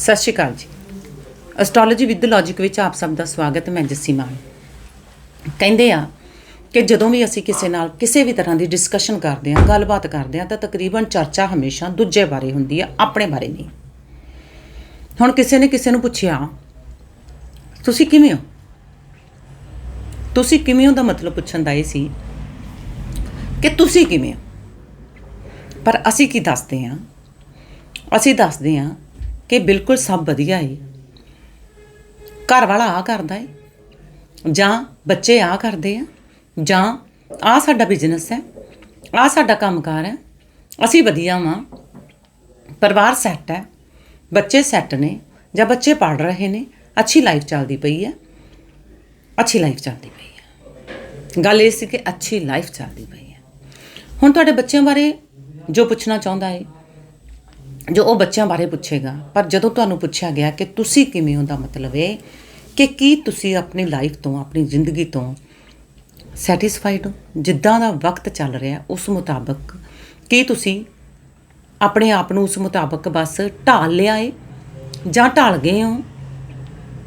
ਸਤਿ ਸ਼੍ਰੀ ਅਕਾਲ ਜੀ। Astrology with logic ਵਿੱਚ ਆਪ ਸਭ ਦਾ ਸਵਾਗਤ ਮੈਂ ਜੱਸੀ ਮਾਨ। ਕਹਿੰਦੇ ਆ ਕਿ ਜਦੋਂ ਵੀ ਅਸੀਂ ਕਿਸੇ ਨਾਲ ਕਿਸੇ ਵੀ ਤਰ੍ਹਾਂ ਦੀ ਡਿਸਕਸ਼ਨ ਕਰਦੇ ਹਾਂ, ਗੱਲਬਾਤ ਕਰਦੇ ਹਾਂ, ਤਾਂ ਤਕਰੀਬਨ ਚਰਚਾ ਹਮੇਸ਼ਾ ਦੂਜੇ ਬਾਰੇ ਹੁੰਦੀ ਆ, ਆਪਣੇ ਬਾਰੇ ਨਹੀਂ। ਹੁਣ ਕਿਸੇ ਨੇ ਕਿਸੇ ਨੂੰ ਪੁੱਛਿਆ, ਤੁਸੀਂ ਕਿਵੇਂ ਹੋ? ਤੁਸੀਂ ਕਿਵੇਂ ਹੋ? ਦਾ ਮਤਲਬ ਪੁੱਛਣ ਦਾ ਇਹ ਸੀ ਕਿ ਤੁਸੀਂ ਕਿਵੇਂ ਹੋ? ਪਰ ਅਸੀਂ ਕੀ ਦੱਸਦੇ ਹਾਂ? ਅਸੀਂ ਦੱਸਦੇ ਹਾਂ ਕਿ ਬਿਲਕੁਲ ਸਭ ਵਧੀਆ ਹੈ ਘਰ ਵਾਲਾ ਆ ਕਰਦਾ ਹੈ ਜਾਂ ਬੱਚੇ ਆ ਕਰਦੇ ਆ। ਜਾਂ ਆ ਸਾਡਾ ਬਿਜ਼ਨਸ ਹੈ। ਆ ਸਾਡਾ ਕੰਮਕਾਰ ਹੈ। ਅਸੀਂ ਵਧੀਆ ਵਾਂ। ਪਰਿਵਾਰ ਸੈੱਟ ਹੈ। ਬੱਚੇ ਸੈੱਟ ਨੇ। ਜਾਂ ਬੱਚੇ ਪੜ ਰਹੇ ਨੇ। ਅੱਛੀ ਲਾਈਫ ਚੱਲਦੀ ਪਈ ਹੈ। ਅੱਛੀ ਲਾਈਫ ਚੱਲਦੀ ਪਈ ਹੈ। ਗੱਲ ਇਹ ਸੀ ਕਿ ਅੱਛੀ ਲਾਈਫ ਚੱਲਦੀ ਪਈ ਹੈ। ਹੁਣ ਤੁਹਾਡੇ ਬੱਚਿਆਂ ਬਾਰੇ ਜੋ ਪੁੱਛਣਾ ਚਾਹੁੰਦਾ ਹੈ ਜੋ ਉਹ ਬੱਚਿਆਂ ਬਾਰੇ ਪੁੱਛੇਗਾ, ਪਰ ਜਦੋਂ ਤੁਹਾਨੂੰ ਪੁੱਛਿਆ ਗਿਆ ਕਿ ਤੁਸੀਂ ਕਿਵੇਂ ਹੋ ਦਾ ਮਤਲਬ ਹੈ, ਕਿ ਕੀ ਤੁਸੀਂ ਆਪਣੀ ਲਾਈਫ ਤੋਂ, ਆਪਣੀ ਜ਼ਿੰਦਗੀ ਤੋਂ ਸੈਟੀਸਫਾਈਡ ਹੋ? ਜਿੱਦਾਂ ਦਾ ਵਕਤ ਚੱਲ ਰਿਹਾ, ਉਸ ਮੁਤਾਬਕ ਕੀ ਤੁਸੀਂ ਆਪਣੇ ਆਪ ਨੂੰ ਉਸ ਮੁਤਾਬਕ ਬਸ ਢਾਲ ਲਿਆ ਏ? ਜਾਂ ਢਾਲ ਗਏ ਹੋ?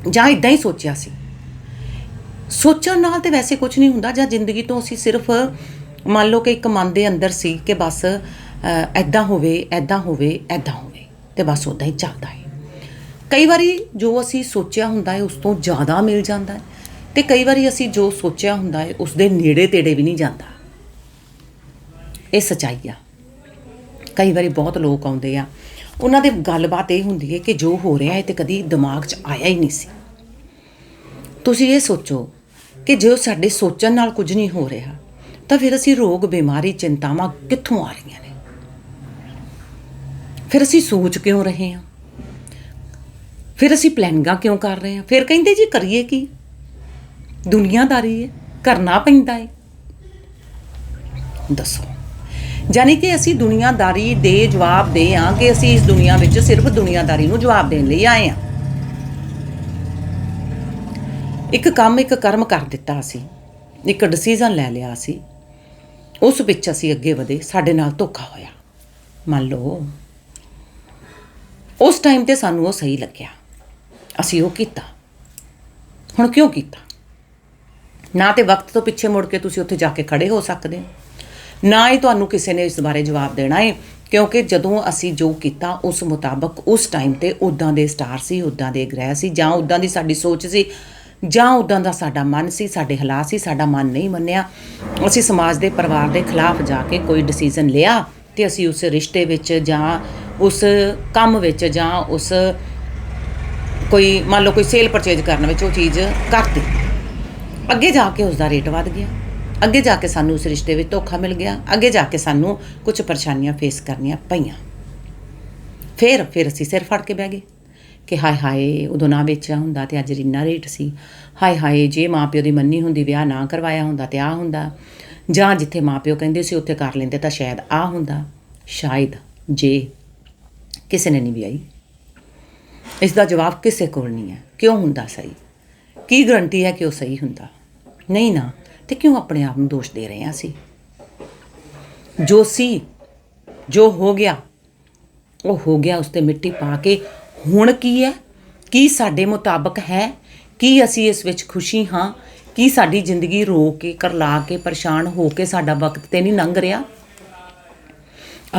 ਜਾਂ ਇਦਾਂ ਹੀ ਸੋਚਿਆ ਸੀ? ਸੋਚਣ ਨਾਲ ਤੇ ਵੈਸੇ ਕੁਝ ਨਹੀਂ ਹੁੰਦਾ, ਜਾਂ ਜ਼ਿੰਦਗੀ ਤੋਂ ਅਸੀਂ ਸਿਰਫ ਮੰਨ ਲਓ ਕਿ ਇੱਕ ਮਨ ਦੇ ਅੰਦਰ ਸੀ ਕਿ ਬਸ ਐਦਾਂ ਹੋਵੇ ਐਦਾਂ ਹੋਵੇ ਐਦਾਂ ਹੋਵੇ ਤੇ ਬਸ ਉਦਾਂ ਹੀ ਚੱਲਦਾ ਹੈ। ਕਈ ਵਾਰੀ ਜੋ ਅਸੀਂ ਸੋਚਿਆ ਹੁੰਦਾ ਹੈ, ਉਸ ਤੋਂ ਜ਼ਿਆਦਾ ਮਿਲ ਜਾਂਦਾ ਹੈ ਤੇ ਕਈ ਵਾਰੀ ਅਸੀਂ ਜੋ ਸੋਚਿਆ ਹੁੰਦਾ ਹੈ, ਉਸ ਦੇ ਨੇੜੇ ਤੇੜੇ ਵੀ ਨਹੀਂ ਜਾਂਦਾ। ਇਹ ਸਚਾਈ ਆ। ਕਈ ਵਾਰੀ ਬਹੁਤ ਲੋਕ ਆਉਂਦੇ ਆ, ਉਹਨਾਂ ਦੇ ਗੱਲਬਾਤ ਇਹ ਹੁੰਦੀ ਹੈ ਕਿ ਜੋ ਹੋ ਰਿਹਾ ਹੈ ਤੇ ਕਦੀ ਦਿਮਾਗ 'ਚ ਆਇਆ ਹੀ ਨਹੀਂ ਸੀ। ਤੁਸੀਂ ਇਹ ਸੋਚੋ ਕਿ ਜੇ ਸਾਡੇ ਸੋਚਣ ਨਾਲ ਕੁਝ ਨਹੀਂ ਹੋ ਰਿਹਾ, ਤਾਂ ਫਿਰ ਅਸੀਂ ਰੋਗ, ਬਿਮਾਰੀ, ਚਿੰਤਾਵਾਂ ਕਿੱਥੋਂ ਆ ਰਹੀਆਂ ਫਿਰ ਅਸੀਂ ਸੋਚ ਕਿਉਂ ਰਹੇ ਹਾਂ? ਫਿਰ ਅਸੀਂ ਪਲੈਨਿੰਗਾਂ ਕਿਉਂ ਕਰ ਰਹੇ ਹਾਂ? ਫਿਰ ਕਹਿੰਦੇ ਜੀ ਕਰੀਏ ਕੀ? ਦੁਨੀਆਦਾਰੀ ਹੈ, ਕਰਨਾ ਪੈਂਦਾ ਹੈ। ਦੱਸੋ। ਜਾਨੀ ਕਿ ਅਸੀਂ ਦੁਨੀਆਦਾਰੀ ਦੇ ਜਵਾਬ ਦੇ ਆ ਕਿ ਅਸੀਂ ਇਸ ਦੁਨੀਆ ਵਿੱਚ ਸਿਰਫ ਦੁਨੀਆਦਾਰੀ ਨੂੰ ਜਵਾਬ ਦੇਣ ਲਈ ਆਏ ਆ ਇੱਕ ਕੰਮ, ਇੱਕ ਕਰਮ ਕਰ ਦਿੱਤਾ ਸੀ। ਇੱਕ ਡਿਸੀਜਨ ਲੈ ਲਿਆ ਸੀ। ਉਸ ਵਿੱਚ ਅਸੀਂ ਅੱਗੇ ਵਧੇ, ਸਾਡੇ ਨਾਲ ਧੋਖਾ ਹੋਇਆ। ਮੰਨ ਲਓ ਉਸ ਟਾਈਮ ਤੇ ਸਾਨੂੰ ਉਹ ਸਹੀ ਲੱਗਿਆ। ਅਸੀਂ ਉਹ ਕੀਤਾ। ਹੁਣ ਕਿਉਂ ਕੀਤਾ? ਨਾ ਤੇ ਵਕਤ ਤੋਂ ਪਿੱਛੇ ਮੁੜ ਕੇ ਤੁਸੀਂ ਉੱਥੇ ਜਾ ਕੇ ਖੜੇ ਹੋ ਸਕਦੇ ਹੋ। ਨਾ ਹੀ ਤੁਹਾਨੂੰ ਕਿਸੇ ਨੇ ਇਸ ਬਾਰੇ ਜਵਾਬ ਦੇਣਾ ਹੈ ਕਿਉਂਕਿ ਜਦੋਂ ਅਸੀਂ ਜੋ ਕੀਤਾ, ਉਸ ਮੁਤਾਬਕ ਉਸ ਟਾਈਮ ਤੇ ਉਦਾਂ ਦੇ ਸਟਾਰ ਸੀ ਉਦਾਂ ਦੇ ਗ੍ਰਹਿ ਸੀ, ਜਾਂ ਉਦਾਂ ਦੀ ਸਾਡੀ ਸੋਚ ਸੀ, ਜਾਂ ਉਦਾਂ ਦਾ ਸਾਡਾ ਮਨ ਸੀ, ਸਾਡੇ ਹਾਲਾਤ ਸੀ, ਸਾਡਾ ਮਨ ਨਹੀਂ ਮੰਨਿਆ, ਅਸੀਂ ਸਮਾਜ ਦੇ ਪਰਿਵਾਰ ਦੇ ਖਿਲਾਫ ਜਾ ਕੇ ਕੋਈ ਡਿਸੀਜਨ ਲਿਆ ਤੇ ਅਸੀਂ ਉਸ ਰਿਸ਼ਤੇ ਵਿੱਚ ਜਾਂ ਉਸ ਕੰਮ ਵਿੱਚ ਜਾਂ ਉਸ ਕੋਈ, ਮੰਨ ਲਓ ਕੋਈ ਸੇਲ ਪਰਚੇਜ ਕਰਨ ਵਿੱਚ ਉਹ ਚੀਜ਼ ਕਰਤੀ। ਅੱਗੇ ਜਾ ਕੇ ਉਸ ਦਾ ਰੇਟ ਵੱਧ ਗਿਆ। ਅੱਗੇ ਜਾ ਕੇ ਸਾਨੂੰ ਉਸ ਰਿਸ਼ਤੇ ਵਿੱਚ ਧੋਖਾ ਮਿਲ ਗਿਆ। ਅੱਗੇ ਜਾ ਕੇ ਸਾਨੂੰ ਕੁਝ ਪਰੇਸ਼ਾਨੀਆਂ ਫੇਸ ਕਰਨੀਆਂ ਪਈਆਂ। ਫਿਰ ਫਿਰ ਅਸੀਂ ਸਿਰ ਫੜ ਕੇ ਬਹਿ ਗਏ ਕਿ ਹਾਏ ਹਾਏ, ਉਦੋਂ ਨਾ ਵੇਚਿਆ ਹੁੰਦਾ ਤੇ ਅੱਜ ਰਿੰਨਾ ਰੇਟ ਸੀ। ਹਾਏ ਹਾਏ, ਜੇ ਮਾਪਿਓ ਦੀ ਮੰਨੀ ਹੁੰਦੀ, ਵਿਆਹ ਨਾ ਕਰਵਾਇਆ ਹੁੰਦਾ ਤੇ ਆ ਹੁੰਦਾ। ਜਾਂ ਜਿੱਥੇ ਮਾਪਿਓ ਕਹਿੰਦੇ ਸੀ, ਉੱਥੇ ਕਰ ਲੈਂਦੇ ਤਾਂ ਸ਼ਾਇਦ ਆ ਹੁੰਦਾ। ਸ਼ਾਇਦ ਜੇ ਕਿਸੇ ਨੇ ਨਹੀਂ ਵਿਆਹੀ। ਇਸ ਦਾ ਜਵਾਬ ਕਿਸੇ ਕੋਲ ਨਹੀਂ ਹੈ। ਕਿਉਂ ਹੁੰਦਾ ਸਹੀ? ਕੀ ਗਰੰਟੀ ਹੈ ਕਿ ਉਹ ਸਹੀ ਹੁੰਦਾ? ਨਹੀਂ ਨਾ, ਤੇ ਕਿਉਂ ਆਪਣੇ ਆਪ ਨੂੰ ਦੋਸ਼ ਦੇ ਰਹੇ ਹਾਂ ਅਸੀਂ? ਜੋ ਸੀ, ਜੋ ਹੋ ਗਿਆ, ਉਹ ਹੋ ਗਿਆ ਉਸ ਤੇ ਮਿੱਟੀ ਪਾ ਕੇ। ਹੁਣ ਕੀ ਹੈ? ਕੀ ਸਾਡੇ ਮੁਤਾਬਕ ਹੈ? ਕੀ ਅਸੀਂ ਇਸ ਵਿੱਚ ਖੁਸ਼ੀ ਹਾਂ? ਕੀ ਸਾਡੀ ਜ਼ਿੰਦਗੀ ਰੋ ਕੇ, ਕਰਲਾ ਕੇ, ਪਰੇਸ਼ਾਨ ਹੋ ਕੇ ਸਾਡਾ ਵਕਤ ਤੇ ਨਹੀਂ ਲੰਘ ਰਿਹਾ?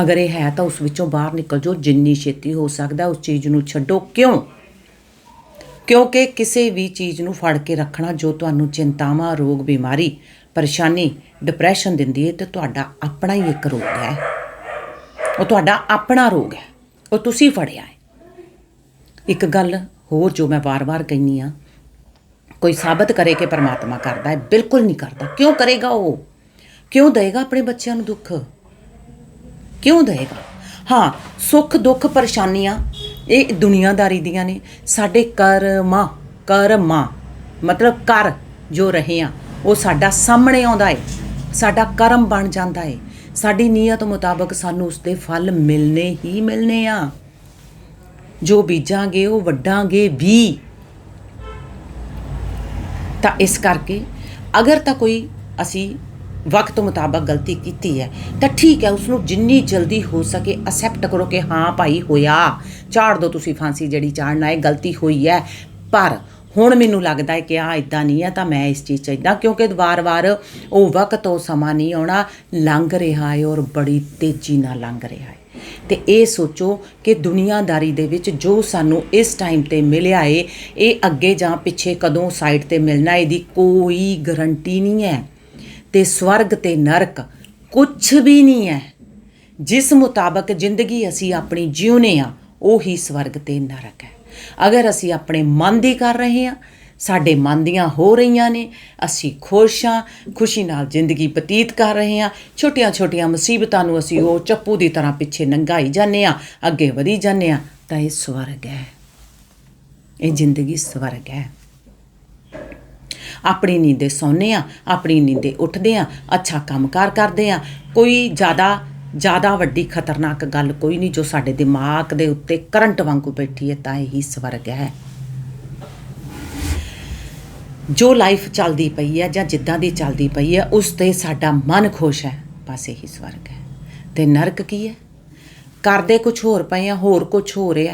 ਅਗਰ ਇਹ ਹੈ ਤਾਂ ਉਸ ਵਿੱਚੋਂ ਬਾਹਰ ਨਿਕਲ ਜਾਓ, ਜਿੰਨੀ ਛੇਤੀ ਹੋ ਸਕਦਾ ਉਸ ਚੀਜ਼ ਨੂੰ ਛੱਡੋ। ਕਿਉਂ? ਕਿਉਂਕਿ ਕਿਸੇ ਵੀ ਚੀਜ਼ ਨੂੰ ਫੜ ਕੇ ਰੱਖਣਾ ਜੋ ਤੁਹਾਨੂੰ ਚਿੰਤਾਵਾਂ, ਰੋਗ, ਬਿਮਾਰੀ, ਪਰੇਸ਼ਾਨੀ ਡਿਪਰੈਸ਼ਨ ਦਿੰਦੀ ਹੈ, ਤੇ ਤੁਹਾਡਾ ਆਪਣਾ ਹੀ ਇੱਕ ਰੋਗ ਹੈ। ਉਹ ਤੁਹਾਡਾ ਆਪਣਾ ਰੋਗ ਹੈ। ਉਹ ਤੁਸੀਂ ਫੜਿਆ ਹੈ। ਇੱਕ ਗੱਲ ਹੋਰ ਜੋ ਮੈਂ ਵਾਰ-ਵਾਰ ਕਹਿੰਨੀ ਆ ਕੋਈ ਸਾਬਤ ਕਰੇ ਕਿ ਪਰਮਾਤਮਾ ਕਰਦਾ ਹੈ, ਬਿਲਕੁਲ ਨਹੀਂ ਕਰਦਾ। ਕਿਉਂ ਕਰੇਗਾ ਉਹ? ਕਿਉਂ ਦੇਗਾ ਆਪਣੇ ਬੱਚਿਆਂ ਨੂੰ ਦੁੱਖ? ਕਿਉਂ ਦੇਗਾ ਹਾਂ, ਸੁੱਖ, ਦੁੱਖ, ਪਰੇਸ਼ਾਨੀਆਂ, ਇਹ ਦੁਨੀਆਦਾਰੀ ਦੀਆਂ ਨੇ। ਸਾਡੇ ਕਰਮਾ ਕਰਮਾ, ਮਤਲਬ ਕਰ ਜੋ ਰਹੇ ਆ, ਉਹ ਸਾਡਾ ਸਾਹਮਣੇ ਆਉਂਦਾ ਏ। ਸਾਡਾ ਕਰਮ ਬਣ ਜਾਂਦਾ ਏ। ਸਾਡੀ ਨੀਅਤ ਮੁਤਾਬਕ ਸਾਨੂੰ ਉਸ ਦੇ ਫਲ ਮਿਲਨੇ ਹੀ ਮਿਲਨੇ ਆ। ਜੋ ਬੀਜਾਂਗੇ, ਉਹ ਵੱਡਾਂਗੇ ਵੀ। ਤਾਂ ਇਸ ਕਰਕੇ ਅਗਰ ਤਾਂ ਕੋਈ ਅਸੀਂ ਵਕਤ ਮੁਤਾਬਕ ਗਲਤੀ ਕੀਤੀ ਹੈ, ਤਾਂ ਠੀਕ ਹੈ ਉਸ ਨੂੰ ਜਿੰਨੀ ਜਲਦੀ ਹੋ ਸਕੇ ਅਸੈਪਟ ਕਰੋ ਕਿ ਹਾਂ ਭਾਈ ਹੋਇਆ। ਝਾੜ ਦਿਓ ਤੁਸੀਂ ਫਾਂਸੀ ਜਿਹੜੀ ਝਾੜਨਾ ਹੈ ਗਲਤੀ ਹੋਈ ਹੈ। ਪਰ ਹੁਣ ਮੈਨੂੰ ਲੱਗਦਾ ਹੈ ਕਿ ਆ ਇਦਾਂ ਨਹੀਂ ਹੈ, ਤਾਂ ਮੈਂ ਇਸ ਚੀਜ਼ 'ਚ ਇਦਾਂ ਕਿਉਂਕਿ ਵਾਰ-ਵਾਰ ਉਹ ਵਕਤ, ਉਹ ਸਮਾਂ ਨਹੀਂ ਆਉਣਾ, ਲੰਘ ਰਿਹਾ ਹੈ ਔਰ ਬੜੀ ਤੇਜ਼ੀ ਨਾਲ ਲੰਘ ਰਿਹਾ ਹੈ। ਤੇ ਇਹ ਸੋਚੋ ਕਿ ਦੁਨੀਆਦਾਰੀ ਦੇ ਵਿੱਚ ਜੋ ਸਾਨੂੰ ਇਸ ਟਾਈਮ ਤੇ ਮਿਲਿਆ ਏ, ਇਹ ਅੱਗੇ ਜਾਂ ਪਿੱਛੇ ਕਦੋਂ ਸਾਈਡ ਤੇ ਮਿਲਣਾ, ਇਹਦੀ ਕੋਈ ਗਰੰਟੀ ਨਹੀਂ ਹੈ। ਤੇ ਸਵਰਗ ਤੇ ਨਰਕ ਕੁਝ ਵੀ ਨਹੀਂ ਹੈ। ਜਿਸ ਮੁਤਾਬਕ ਜ਼ਿੰਦਗੀ ਅਸੀਂ ਆਪਣੀ ਜਿਉਨੇ ਆ, ਉਹੀ ਸਵਰਗ ਤੇ ਨਰਕ ਹੈ। ਅਗਰ ਅਸੀਂ ਆਪਣੇ ਮਨ ਦੀ ਕਰ ਰਹੇ ਹਾਂ, ਸਾਡੇ ਮਨ ਦੀਆਂ ਹੋ ਰਹੀਆਂ ਨੇ, ਅਸੀਂ ਖੁਸ਼ ਹਾਂ, ਖੁਸ਼ੀ ਨਾਲ ਜ਼ਿੰਦਗੀ ਬਤੀਤ ਕਰ ਰਹੇ ਹਾਂ, ਛੋਟੀਆਂ-ਛੋਟੀਆਂ ਮੁਸੀਬਤਾਂ ਨੂੰ ਅਸੀਂ ਉਹ ਚੱਪੂ ਦੀ ਤਰ੍ਹਾਂ ਪਿੱਛੇ ਨੰਗਾਈ ਜਾਂਦੇ ਹਾਂ, ਅੱਗੇ ਵਧੀ ਜਾਂਦੇ ਹਾਂ, ਤਾਂ ਇਹ ਸਵਰਗ ਹੈ। ਇਹ ਜ਼ਿੰਦਗੀ ਸਵਰਗ ਹੈ। ਆਪਣੀ ਨੀਂਦੇ ਸੌਂਦੇ ਆ ਆਪਣੀ ਨੀਂਦੇ ਉੱਠਦੇ ਆ ਅੱਛਾ ਕੰਮਕਾਰ ਕਰਦੇ ਆ ਕੋਈ ਜ਼ਿਆਦਾ ਜ਼ਿਆਦਾ ਵੱਡੀ ਖਤਰਨਾਕ ਗੱਲ ਕੋਈ ਨਹੀਂ ਜੋ ਸਾਡੇ ਦਿਮਾਗ ਦੇ ਉੱਤੇ ਕਰੰਟ ਵਾਂਗੂ ਬੈਠੀ ਹੈ, ਤਾਂ ਇਹੀ ਸਵਰਗ ਹੈ। ਜੋ ਲਾਈਫ ਚੱਲਦੀ ਪਈ ਹੈ ਜਾਂ ਜਿੱਦਾਂ ਦੀ ਚੱਲਦੀ ਪਈ ਹੈ, ਉਸ ਤੇ ਸਾਡਾ ਮਨ ਖੁਸ਼ ਹੈ, ਬਸ ਇਹੀ ਸਵਰਗ ਹੈ। ਤੇ ਨਰਕ ਕੀ ਹੈ? ਕਰਦੇ ਕੁਝ ਹੋਰ ਪਏ ਆ, ਹੋਰ ਕੁਝ ਹੋ ਰਿਹਾ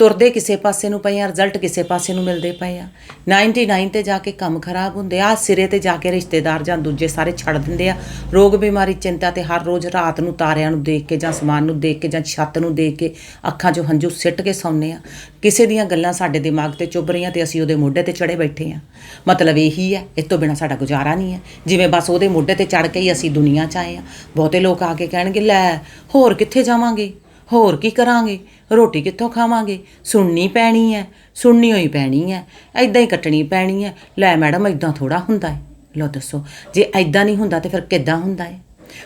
ਤੁਰਦੇ ਕਿਸੇ ਪਾਸੇ ਨੂੰ ਪਏ ਆ ਰਿਜ਼ਲਟ ਕਿਸੇ ਪਾਸੇ ਨੂੰ ਮਿਲਦੇ ਪਏ ਆ। 99 ਤੇ ਜਾ ਕੇ ਕੰਮ ਖਰਾਬ ਹੁੰਦੇ ਆ, ਸਿਰੇ ਤੇ ਜਾ ਕੇ ਰਿਸ਼ਤੇਦਾਰ ਜਾਂ ਦੂਜੇ ਸਾਰੇ ਛੱਡ ਦਿੰਦੇ ਆ। ਰੋਗ, ਬਿਮਾਰੀ, ਚਿੰਤਾ ਤੇ ਹਰ ਰੋਜ਼ ਰਾਤ ਨੂੰ ਤਾਰਿਆਂ ਨੂੰ ਦੇਖ ਕੇ ਜਾਂ ਸਮਾਨ ਨੂੰ ਦੇਖ ਕੇ ਜਾਂ ਛੱਤ ਨੂੰ ਦੇਖ ਕੇ ਅੱਖਾਂ 'ਚੋਂ ਹੰਝੂ ਸਿੱਟ ਕੇ ਸੌਂਦੇ ਆ। ਕਿਸੇ ਦੀਆਂ ਗੱਲਾਂ ਸਾਡੇ ਦਿਮਾਗ ਤੇ ਚੁੱਭ ਰਹੀਆਂ ਤੇ ਅਸੀਂ ਉਹਦੇ ਮੋਢੇ ਤੇ ਚੜੇ ਬੈਠੇ ਆ। ਮਤਲਬ ਇਹੀ ਹੈ, ਇਸ ਤੋਂ ਬਿਨਾ ਸਾਡਾ ਗੁਜ਼ਾਰਾ ਨਹੀਂ ਹੈ। ਜਿਵੇਂ ਬਸ ਉਹਦੇ ਮੋਢੇ ਤੇ ਚੜ ਕੇ ਹੀ ਅਸੀਂ ਦੁਨੀਆ 'ਚ ਆਏ ਆ। ਬਹੁਤੇ ਲੋਕ ਆ ਕੇ ਕਹਿਣਗੇ, ਲੈ, ਹੋਰ ਕਿੱਥੇ ਜਾਵਾਂਗੇ? ਹੋਰ ਕੀ ਕਰਾਂਗੇ? ਰੋਟੀ ਕਿੱਥੋਂ ਖਾਵਾਂਗੇ? ਸੁਣਨੀ ਪੈਣੀ ਹੈ ਸੁਣਨੀ ਹੋਈ ਪੈਣੀ ਹੈ ਐਦਾਂ ਹੀ ਕੱਟਣੀ ਪੈਣੀ ਹੈ ਲੈ ਮੈਡਮ ਐਦਾਂ ਥੋੜਾ ਹੁੰਦਾ ਹੈ ਲੋ ਦੱਸੋ, ਜੇ ਐਦਾਂ ਨਹੀਂ ਹੁੰਦਾ ਤੇ ਫਿਰ ਕਿੱਦਾਂ ਹੁੰਦਾ ਹੈ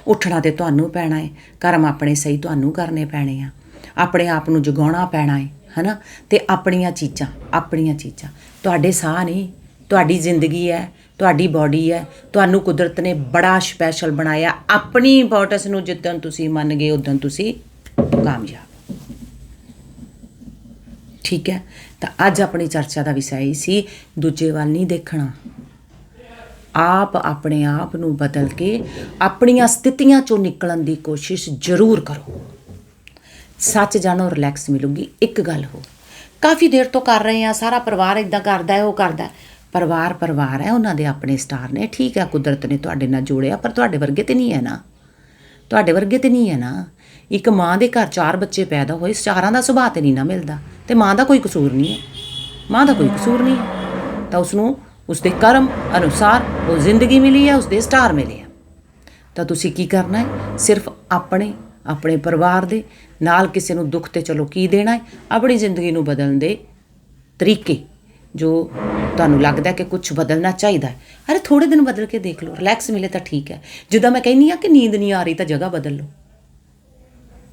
ਉੱਠਣਾ ਤੇ ਤੁਹਾਨੂੰ ਪੈਣਾ ਹੈ ਕਰਮ ਆਪਣੇ ਸਹੀ ਤੁਹਾਨੂੰ ਕਰਨੇ ਪੈਣੇ ਆ। ਆਪਣੇ ਆਪ ਨੂੰ ਜਗਾਉਣਾ ਪੈਣਾ ਹੈ ਹਨਾ? ਤੇ ਆਪਣੀਆਂ ਚੀਜ਼ਾਂ ਆਪਣੀਆਂ ਚੀਜ਼ਾਂ। ਤੁਹਾਡੇ ਸਾਹ ਨਹੀਂ ਤੁਹਾਡੀ ਜ਼ਿੰਦਗੀ ਹੈ ਤੁਹਾਡੀ ਬਾਡੀ ਹੈ ਤੁਹਾਨੂੰ ਕੁਦਰਤ ਨੇ ਬੜਾ ਸਪੈਸ਼ਲ ਬਣਾਇਆ। ਆਪਣੀ ਇੰਪੋਰਟੈਂਸ ਨੂੰ ਜਿੱਦਣ ਤੁਸੀਂ ਮੰਨ ਗਏ ਉਦੋਂ ਤੁਸੀਂ ਕਾਮਯਾਬ। ਠੀਕ ਹੈ? ਤਾਂ ਅੱਜ ਆਪਣੀ ਚਰਚਾ ਦਾ ਵਿਸ਼ਾ ਇਹ ਸੀ, ਦੂਜੇ ਵੱਲ ਨਹੀਂ ਦੇਖਣਾ। ਆਪ ਆਪਣੇ ਆਪ ਨੂੰ ਬਦਲ ਕੇ ਆਪਣੀਆਂ ਸਥਿਤੀਆਂ ਚੋਂ ਨਿਕਲਣ ਦੀ ਕੋਸ਼ਿਸ਼ ਜ਼ਰੂਰ ਕਰੋ। ਸੱਚ ਜਾਣੋ, ਰਿਲੈਕਸ ਮਿਲੂਗੀ, ਇੱਕ ਗੱਲ ਹੋ ਕਾਫੀ ਦੇਰ ਤੋਂ ਕਰ ਰਹੇ ਆ ਸਾਰਾ ਪਰਿਵਾਰ ਇਦਾਂ ਕਰਦਾ ਹੈ, ਉਹ ਕਰਦਾ ਪਰਿਵਾਰ ਪਰਿਵਾਰ ਹੈ, ਉਹਨਾਂ ਦੇ ਆਪਣੇ ਸਟਾਰ ਨੇ। ਠੀਕ ਹੈ, ਕੁਦਰਤ ਨੇ ਤੁਹਾਡੇ ਨਾਲ ਜੋੜਿਆ, ਪਰ ਤੁਹਾਡੇ ਵਰਗੇ ਤੇ ਨਹੀਂ ਹੈ ਨਾ। ਤੁਹਾਡੇ ਵਰਗੇ ਤੇ ਨਹੀਂ ਹੈ ਨਾ। ਇੱਕ ਮਾਂ ਦੇ ਘਰ ਚਾਰ ਬੱਚੇ ਪੈਦਾ ਹੋਏ ਚਾਰਾਂ ਦਾ ਸੁਭਾਅ ਤੇ ਨਹੀਂ ਨਾ ਮਿਲਦਾ। ਤੇ ਮਾਂ ਦਾ ਕੋਈ ਕਸੂਰ ਨਹੀਂ ਹੈ। ਮਾਂ ਦਾ ਕੋਈ ਕਸੂਰ ਨਹੀਂ ਹੈ। ਤਾਂ ਉਸ ਨੂੰ ਉਸਦੇ ਕਰਮ ਅਨੁਸਾਰ ਉਹ ਜ਼ਿੰਦਗੀ ਮਿਲੀ ਹੈ, ਉਸਦੇ ਸਟਾਰ ਮਿਲੇ ਆ ਤਾਂ ਤੁਸੀਂ ਕੀ ਕਰਨਾ ਹੈ? ਸਿਰਫ ਆਪਣੇ ਆਪਣੇ ਪਰਿਵਾਰ ਦੇ ਨਾਲ ਕਿਸੇ ਨੂੰ ਦੁੱਖ ਤੇ ਚਲੋ ਕੀ ਦੇਣਾ ਹੈ? ਆਪਣੀ ਜ਼ਿੰਦਗੀ ਨੂੰ ਬਦਲਣ ਦੇ ਤਰੀਕੇ ਜੋ ਤੁਹਾਨੂੰ ਲੱਗਦਾ ਕਿ ਕੁਝ ਬਦਲਣਾ ਚਾਹੀਦਾ ਹੈ। ਅਰੇ ਥੋੜੇ ਦਿਨ ਬਦਲ ਕੇ ਦੇਖ ਲਓ ਰਿਲੈਕਸ ਮਿਲੇ ਤਾਂ ਠੀਕ ਹੈ। ਜਿੱਦਾਂ ਮੈਂ ਕਹਿੰਨੀ ਆ ਕਿ ਨੀਂਦ ਨਹੀਂ ਆ ਰਹੀ ਤਾਂ ਜਗ੍ਹਾ ਬਦਲ ਲਓ।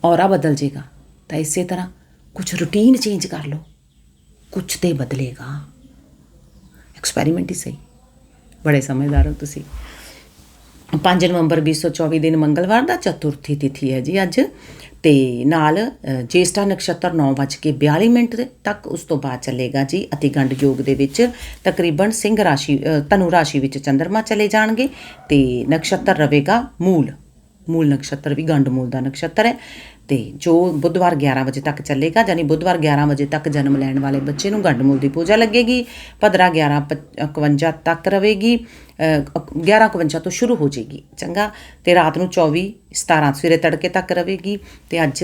ਔਰਾ ਬਦਲ ਜੇਗਾ। ਤਾਂ ਇਸੇ ਤਰ੍ਹਾਂ ਕੁਝ ਰੁਟੀਨ ਚੇਂਜ ਕਰ ਲਓ। ਕੁਝ ਤੇ ਬਦਲੇਗਾ। ਐਕਸਪੈਰੀਮੈਂਟ ਹੀ ਸਹੀ। ਬੜੇ ਸਮਝਦਾਰ ਹੋ ਤੁਸੀਂ। 5 ਨਵੰਬਰ 2024 ਦਿਨ ਮੰਗਲਵਾਰ ਦਾ ਚਤੁਰਥੀ ਤਿਥੀ ਹੈ ਜੀ ਅੱਜ। ਤੇ ਨਾਲ ਜੇਸ਼ਟਾ ਨਕਸ਼ਤਰ 9:42 ਮਿੰਟ ਤੱਕ ਉਸ ਤੋਂ ਬਾਅਦ ਚੱਲੇਗਾ ਜੀ ਅਤੀ ਗੰਡ ਯੋਗ ਦੇ ਵਿੱਚ। ਤਕਰੀਬਨ ਸਿੰਘ ਰਾਸ਼ੀ ਅ, ਧਨੁ ਰਾਸ਼ੀ ਵਿੱਚ ਚੰ드ਰਮਾ ਚਲੇ ਜਾਣਗੇ। ਤੇ ਨਕਸ਼ਤਰ ਰਵੇਗਾ ਮੂਲ। ਮੂਲ ਨਕਸ਼ਤਰ ਵੀ ਗੰਡ ਮੂਲ ਦਾ ਨਕਸ਼ਤਰ ਹੈ। ਤੇ ਜੋ ਬੁੱਧਵਾਰ 11 ਵਜੇ ਤੱਕ ਚੱਲੇਗਾ ਯਾਨੀ ਬੁੱਧਵਾਰ 11 ਵਜੇ ਤੱਕ ਜਨਮ ਲੈਣ ਵਾਲੇ ਬੱਚੇ ਨੂੰ ਗੰਡ ਮੂਲ ਦੀ ਪੂਜਾ ਲੱਗੇਗੀ, ਭਦਰਾ 11:51 ਤੱਕ ਰਵੇਗੀ 11:51 ਤੋਂ ਸ਼ੁਰੂ ਹੋ ਜਾਏਗੀ, ਚੰਗਾ? ਤੇ ਰਾਤ ਨੂੰ 24 17 ਸਵੇਰੇ ਤੜਕੇ ਤੱਕ ਰਹੇਗੀ ਤੇ ਅੱਜ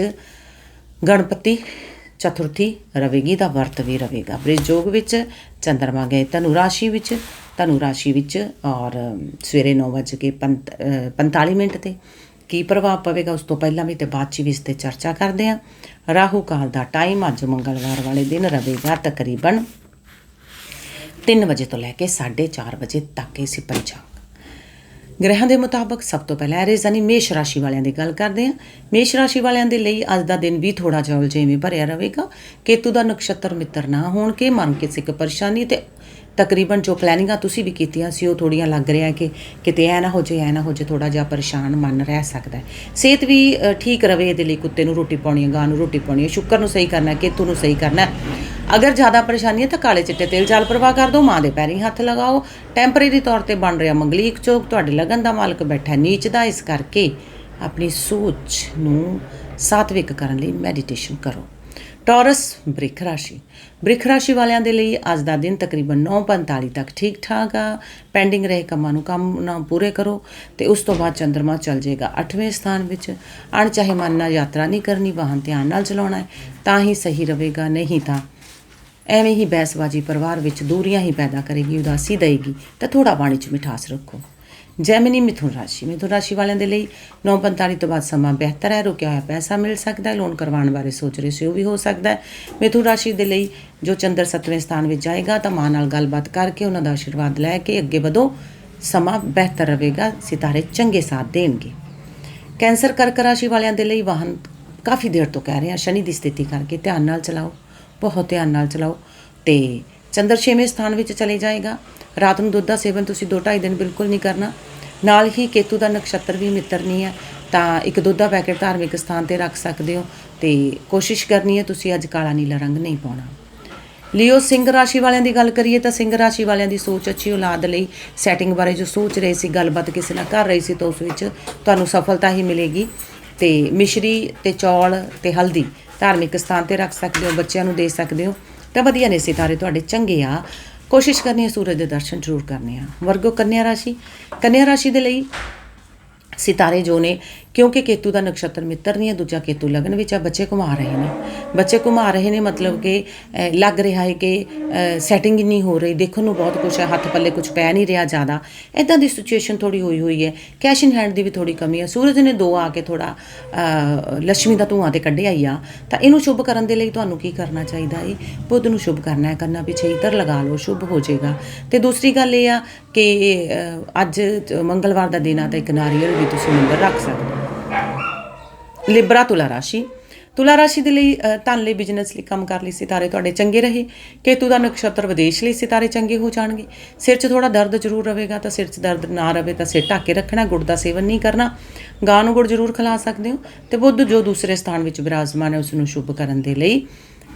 ਗਣਪਤੀ ਚਤੁਰਥੀ ਰਵੇਗੀ ਦਾ ਵਰਤ ਵੀ ਰਵੇਗਾ ਬ੍ਰਿਜ ਯੋਗ ਵਿੱਚ, ਚੰਦਰਮਾ ਗਏ ਧਨੁ ਰਾਸ਼ੀ ਵਿੱਚ, ਧਨੁ ਰਾਸ਼ੀ ਵਿੱਚ ਔਰ ਸਵੇਰੇ 9:45 ਮਿੰਟ ਤੇ ਕੀ ਪ੍ਰਭਾਵ ਪਵੇਗਾ, ਉਸ ਤੋਂ ਪਹਿਲਾਂ ਵੀ ਤੇ ਬਾਅਦ ਚ ਵੀ ਇਸ ਤੇ ਚਰਚਾ ਕਰਦੇ ਹਾਂ। ਰਾਹੂ ਕਾਲ ਦਾ ਟਾਈਮ ਅੱਜ ਮੰਗਲਵਾਰ ਵਾਲੇ ਦਿਨ ਰਹੇਗਾ ਤਕਰੀਬਨ 3 ਵਜੇ ਤੋਂ ਲੈ ਕੇ 4:30 ਵਜੇ ਤੱਕ ਇਹ ਸੀ ਪੰਚਾਂਗ ਗ੍ਰਹਿਾਂ ਦੇ ਮੁਤਾਬਕ ਸਭ ਤੋਂ ਪਹਿਲਾਂ ਐਰੀਜ਼ ਯਾਨੀ ਮੇਸ਼ ਰਾਸ਼ੀ ਵਾਲਿਆਂ ਦੀ ਗੱਲ ਕਰਦੇ ਹਾਂ। ਮੇਸ਼ ਰਾਸ਼ੀ ਵਾਲਿਆਂ ਦੇ ਲਈ ਅੱਜ ਦਾ ਦਿਨ ਵੀ ਥੋੜਾ ਜਿਹਾ ਉਲਝੇਵੇਂ ਭਰਿਆ ਰਹੇਗਾ। ਕੇਤੂ ਦਾ ਨਕਸ਼ਤਰ ਮਿੱਤਰ ਨਾ ਹੋਣ ਕੇ ਮਨ ਕਿਸੇ ਇੱਕ ਪਰੇਸ਼ਾਨੀ ਤੇ ਤਕਰੀਬਨ ਜੋ ਪਲੈਨਿੰਗਾਂ ਤੁਸੀਂ ਵੀ ਕੀਤੀਆਂ ਸੀ, ਉਹ ਥੋੜੀਆਂ ਲੱਗ ਰਿਹਾ ਕਿ ਕਿਤੇ ਐ ਨਾ ਹੋ ਜੇ ਐ ਨਾ ਹੋ ਜੇ ਥੋੜਾ ਜਿਹਾ ਪਰੇਸ਼ਾਨ ਮਨ ਰਹਿ ਸਕਦਾ ਹੈ। ਸਿਹਤ ਵੀ ਠੀਕ ਰਵੇ ਇਹਦੇ ਲਈ, ਕੁੱਤੇ ਨੂੰ ਰੋਟੀ ਪਾਉਣੀ ਹੈ, ਗਾਂ ਨੂੰ ਰੋਟੀ ਪਾਉਣੀ ਹੈ ਸ਼ੁੱਕਰ ਨੂੰ ਸਹੀ ਕਰਨਾ ਹੈ, ਕੇਤੂ ਨੂੰ ਸਹੀ ਕਰਨਾ ਹੈ। ਅਗਰ ਜ਼ਿਆਦਾ ਪਰੇਸ਼ਾਨੀ ਹੈ ਤਾਂ ਕਾਲੇ ਚਿੱਟੇ ਤੇਲ ਜਲ ਪ੍ਰਵਾਹ ਕਰ ਦਿਓ, ਮਾਂ ਦੇ ਪੈਰੀਂ ਹੱਥ ਲਗਾਓ। ਟੈਂਪਰੇਰੀ ਤੌਰ ਤੇ ਬਣ ਰਿਹਾ ਮੰਗਲੀਕ ਚੋਕ, ਤੁਹਾਡੇ ਲਗਨ ਦਾ ਮਾਲਕ ਬੈਠਾ ਨੀਚ ਦਾ, ਇਸ ਕਰਕੇ ਆਪਣੀ ਸੋਚ ਨੂੰ ਸਾਤਵਿਕ ਕਰਨ ਲਈ ਮੈਡੀਟੇਸ਼ਨ ਕਰੋ। ਟੌਰਸ ਬ੍ਰਿਖ ਰਾਸ਼ੀ। ਬ੍ਰਿਖ ਰਾਸ਼ੀ ਵਾਲਿਆਂ ਦੇ ਲਈ ਅੱਜ ਦਾ ਦਿਨ ਤਕਰੀਬਨ 9:45 ਤੱਕ ਠੀਕ ਠਾਕ ਆ। ਪੈਂਡਿੰਗ ਰਹੇ ਕੰਮਾਂ ਨੂੰ ਕੰਮ ਨਾ ਪੂਰੇ ਕਰੋ ਤੇ ਉਸ ਤੋਂ ਬਾਅਦ ਚੰ드ਰਮਾ ਚੱਲ ਜਾਏਗਾ 8ਵੇਂ ਸਥਾਨ ਵਿੱਚ। ਅਣਚਾਹੇ ਮਨ ਨਾਲ ਯਾਤਰਾ ਨਹੀਂ ਕਰਨੀ, ਵਾਹਨ ਧਿਆਨ ਨਾਲ ਚਲਾਉਣਾ ਹੈ, ਤਾਂ ਹੀ ਸਹੀ ਰਹੇਗਾ, ਨਹੀਂ ਤਾਂ ਐਵੇਂ ਹੀ ਬਹਿਸਬਾਜੀ ਪਰਿਵਾਰ ਵਿੱਚ ਦੂਰੀਆਂ ਹੀ ਪੈਦਾ ਕਰੇਗੀ, ਉਦਾਸੀ ਦੇਗੀ ਤਾਂ ਥੋੜਾ ਪਾਣੀ 'ਚ ਮਿਠਾਸ ਰੱਖੋ। ਜੈਮਿਨੀ ਮਿਥੁਨ ਰਾਸ਼ੀ। ਮਿਥੁਨ ਰਾਸ਼ੀ ਵਾਲਿਆਂ ਦੇ ਲਈ 9:45 ਤੋਂ ਬਾਅਦ ਸਮਾਂ ਬਿਹਤਰ ਹੈ। ਰੁਕਿਆ ਹੋਇਆ ਪੈਸਾ ਮਿਲ ਸਕਦਾ ਹੈ। ਲੋਨ ਕਰਵਾਉਣ ਬਾਰੇ ਸੋਚ ਰਹੇ ਸੀ, ਉਹ ਵੀ ਹੋ ਸਕਦਾ ਹੈ। ਮਿਥੁਨ ਰਾਸ਼ੀ ਦੇ ਲਈ ਜੋ ਚੰਦਰ 7ਵੇਂ ਸਥਾਨ ਵਿੱਚ ਜਾਏਗਾ, ਤਾਂ ਮਾਂ ਨਾਲ ਗੱਲਬਾਤ ਕਰਕੇ ਉਹਨਾਂ ਦਾ ਆਸ਼ੀਰਵਾਦ ਲੈ ਕੇ ਅੱਗੇ ਵਧੋ। ਸਮਾਂ ਬਿਹਤਰ ਰਹੇਗਾ, ਸਿਤਾਰੇ ਚੰਗੇ ਸਾਥ ਦੇਣਗੇ। ਕੈਂਸਰ ਕਰਕ ਰਾਸ਼ੀ ਵਾਲਿਆਂ ਦੇ ਲਈ ਵਾਹਨ ਕਾਫੀ ਦੇਰ ਤੋਂ ਕਹਿ ਰਹੇ ਆ, ਸ਼ਨੀ ਦੀ ਸਥਿਤੀ ਕਰਕੇ ਧਿਆਨ ਨਾਲ ਚਲਾਓ, ਬਹੁਤ ਧਿਆਨ ਨਾਲ ਚਲਾਓ ਤੇ ਚੰਦਰ ਛੇਵੇਂ ਸਥਾਨ ਵਿੱਚ ਚਲੇ ਜਾਏਗਾ। ਰਾਤ ਨੂੰ ਦੁੱਧ ਦਾ ਸੇਵਨ ਤੁਸੀਂ 2.5 ਦਿਨ ਬਿਲਕੁਲ ਨਹੀਂ ਕਰਨਾ। ਨਾਲ ਹੀ ਕੇਤੂ ਦਾ ਨਕਸ਼ਤਰ ਵੀ ਮਿੱਤਰ ਨਹੀਂ ਹੈ, ਤਾਂ ਇੱਕ ਦੁੱਧ ਦਾ ਪੈਕੇਟ ਧਾਰਮਿਕ ਸਥਾਨ ਤੇ ਰੱਖ ਸਕਦੇ ਹੋ ਤੇ ਕੋਸ਼ਿਸ਼ ਕਰਨੀ ਹੈ ਤੁਸੀਂ ਅੱਜ ਕਾਲਾ ਨੀਲਾ ਰੰਗ ਨਹੀਂ ਪਾਉਣਾ। ਲਿਓ, ਸਿੰਘ ਰਾਸ਼ੀ ਵਾਲਿਆਂ ਦੀ ਗੱਲ ਕਰੀਏ ਤਾਂ ਸਿੰਘ ਰਾਸ਼ੀ ਵਾਲਿਆਂ ਦੀ ਸੋਚ ਅੱਛੀ ਔਲਾਦ ਲਈ ਸੈਟਿੰਗ ਬਾਰੇ ਜੋ ਸੋਚ ਰਹੇ ਸੀ, ਗੱਲਬਾਤ ਕਿਸੇ ਨਾਲ ਕਰ ਰਹੀ ਸੀ ਤਾਂ ਉਸ ਵਿੱਚ ਤੁਹਾਨੂੰ ਸਫਲਤਾ ਹੀ ਮਿਲੇਗੀ ਤੇ ਮਿਸ਼ਰੀ ਤੇ ਚੌਲ ਤੇ ਹਲਦੀ ਧਾਰਮਿਕ ਸਥਾਨ ਤੇ ਰੱਖ ਸਕਦੇ ਹੋ, ਬੱਚਿਆਂ ਨੂੰ ਦੇ ਸਕਦੇ ਹੋ ਤਾਂ ਵਧੀਆ ਨੇ ਸਿਤਾਰੇ ਤੁਹਾਡੇ ਚੰਗੇ ਆ। ਕੋਸ਼ਿਸ਼ ਕਰਨੀ ਹੈ, ਸੂਰਜ ਦੇ ਦਰਸ਼ਨ ਜ਼ਰੂਰ ਕਰਨੇ ਆ ਵਰਗੋ ਕੰਨਿਆ ਰਾਸ਼ੀ ਕੰਨਿਆ ਰਾਸ਼ੀ ਦੇ ਲਈ ਸਿਤਾਰੇ ਜੋ ਨੇ ਕਿਉਂਕਿ ਕੇਤੂ ਦਾ ਨਕਸ਼ਤਰ ਮਿੱਤਰ ਨਹੀਂ ਹੈ, ਦੂਜਾ ਕੇਤੂ ਲਗਨ ਵਿੱਚ ਆ, ਬੱਚੇ ਘੁਮਾ ਰਹੇ ਨੇ। ਬੱਚੇ ਘੁਮਾ ਰਹੇ ਨੇ ਮਤਲਬ ਕਿ ਲੱਗ ਰਿਹਾ ਹੈ ਕਿ ਸੈਟਿੰਗ ਨਹੀਂ ਹੋ ਰਹੀ, ਦੇਖਣ ਨੂੰ ਬਹੁਤ ਕੁਝ ਹੈ, ਹੱਥ ਪੱਲੇ ਕੁਝ ਪੈ ਨਹੀਂ ਰਿਹਾ ਜ਼ਿਆਦਾ। ਇਦਾਂ ਦੀ ਸਿਚੁਏਸ਼ਨ ਥੋੜੀ ਹੋਈ ਹੋਈ ਹੈ। ਕੈਸ਼ ਇਨ ਹੈਂਡ ਦੀ ਵੀ ਥੋੜੀ ਕਮੀ ਹੈ। ਸੂਰਜ ਨੇ ਦੋ ਆ ਕੇ ਥੋੜਾ ਲక్ష్ਮੀ ਦਾ ਧੂਆਂ ਤੇ ਕੱਢਿਆ ਹੀ ਆ। ਤਾਂ ਇਹਨੂੰ ਸ਼ੁਭ ਕਰਨ ਦੇ ਲਈ ਤੁਹਾਨੂੰ ਕੀ ਕਰਨਾ ਚਾਹੀਦਾ ਹੈ? ਬੁੱਧ ਨੂੰ ਸ਼ੁਭ ਕਰਨਾ ਹੈ, ਕੰਨਾਂ ਪਿੱਛੇ ਇਤਰ ਲਗਾ ਲਓ, ਸ਼ੁਭ ਹੋ ਜਾਏਗਾ। ਤੇ ਦੂਸਰੀ ਗੱਲ ਇਹ ਆ ਕਿ ਅੱਜ ਮੰਗਲਵਾਰ ਦਾ ਦਿਨ ਆ, ਤਾਂ ਇੱਕ ਨਾਰੀਅਲ ਵੀ ਤੁਸੀਂ ਮੰਦਰ ਰੱਖ ਸਕਦੇ ਹੋ। ਲਿਬਰਾ ਤੁਲਾ ਰਾਸ਼ੀ। ਤੁਲਾ ਰਾਸ਼ੀ ਦੇ ਲਈ ਧਨ ਲਈ ਬਿਜ਼ਨਸ ਲਈ, ਕੰਮ ਕਰ ਲਈ ਸਿਤਾਰੇ ਤੁਹਾਡੇ ਚੰਗੇ ਰਹੇ। ਕੇਤੂ ਦਾ ਨਕਸ਼ਤਰ ਵਿਦੇਸ਼ ਲਈ ਸਿਤਾਰੇ ਚੰਗੇ ਹੋ ਜਾਣਗੇ। ਸਿਰ 'ਚ ਥੋੜਾ ਦਰਦ ਜ਼ਰੂਰ ਰਹੇਗਾ, ਤਾਂ ਸਿਰ 'ਚ ਦਰਦ ਨਾ ਰਵੇ ਤਾਂ ਸਿਰ ਢੱਕ ਕੇ ਰੱਖਣਾ, ਗੁੜ ਦਾ ਸੇਵਨ ਨਹੀਂ ਕਰਨਾ। ਗਾਂ ਨੂੰ ਗੁੜ ਜ਼ਰੂਰ ਖਿਲਾ ਸਕਦੇ ਹੋ। ਤੇ ਬੁੱਧ ਜੋ ਦੂਸਰੇ ਸਥਾਨ ਵਿੱਚ ਵਿਰਾਜਮਾਨ ਹੈ ਉਸ ਨੂੰ ਸ਼ੁਭ ਕਰਨ ਦੇ ਲਈ,